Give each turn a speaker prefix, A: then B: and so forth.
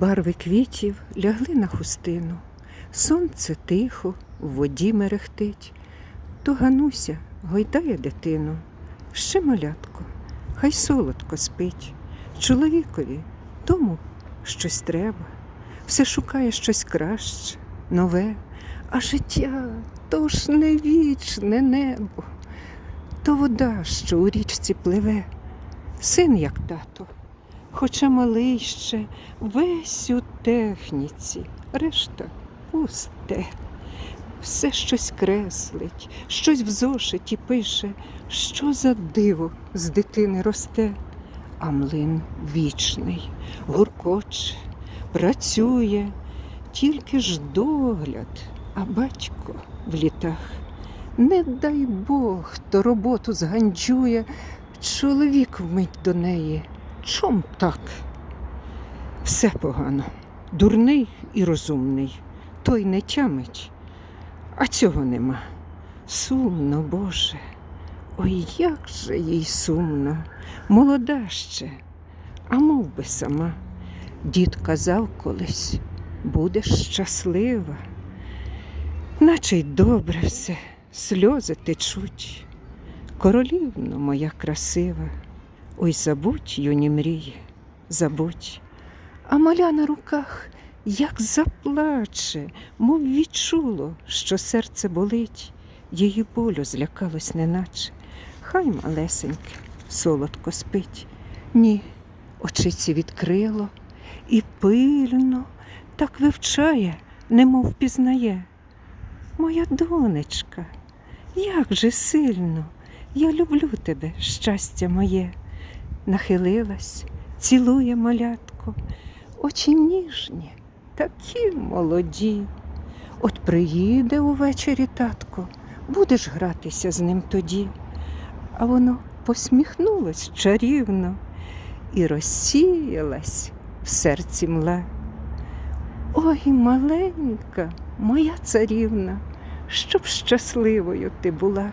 A: Барви квітів лягли на хустину, сонце тихо, в воді мерехтить. То Гануся гойдає дитину, ще малятко, хай солодко спить. Чоловікові тому щось треба, все шукає щось краще, нове, а життя то ж не вічне небо, то вода, що у річці пливе, син як тато, хоча малий ще весь у техніці, решта пусте. Все щось креслить, щось в зошиті пише, що за диво з дитини росте, а млин вічний, гуркоче, працює, тільки ж догляд, а батько в літах. Не дай Бог, то роботу зганджує, чоловік вмить до неї. Чом так? Все погано, дурний і розумний, той не тямить, а цього нема. Сумно, Боже, ой, як же їй сумно, молода ще, а мов би сама. Дід казав колись, будеш щаслива, наче й добре все, сльози течуть. Королівно моя красива, ой, забудь юні мрії, забудь. А маля на руках як заплаче, мов відчуло, що серце болить, її болю злякалось неначе. Хай малесеньке, солодко спить. Ні, очиці відкрило і пильно так вивчає, немов пізнає. Моя донечка, як же сильно, я люблю тебе, щастя моє. Нахилилась, цілує малятко, очі ніжні, такі молоді. От приїде увечері татко, будеш гратися з ним тоді. А воно посміхнулось чарівно і розсіялась в серці мла. Ой, маленька, моя царівна, щоб щасливою ти була.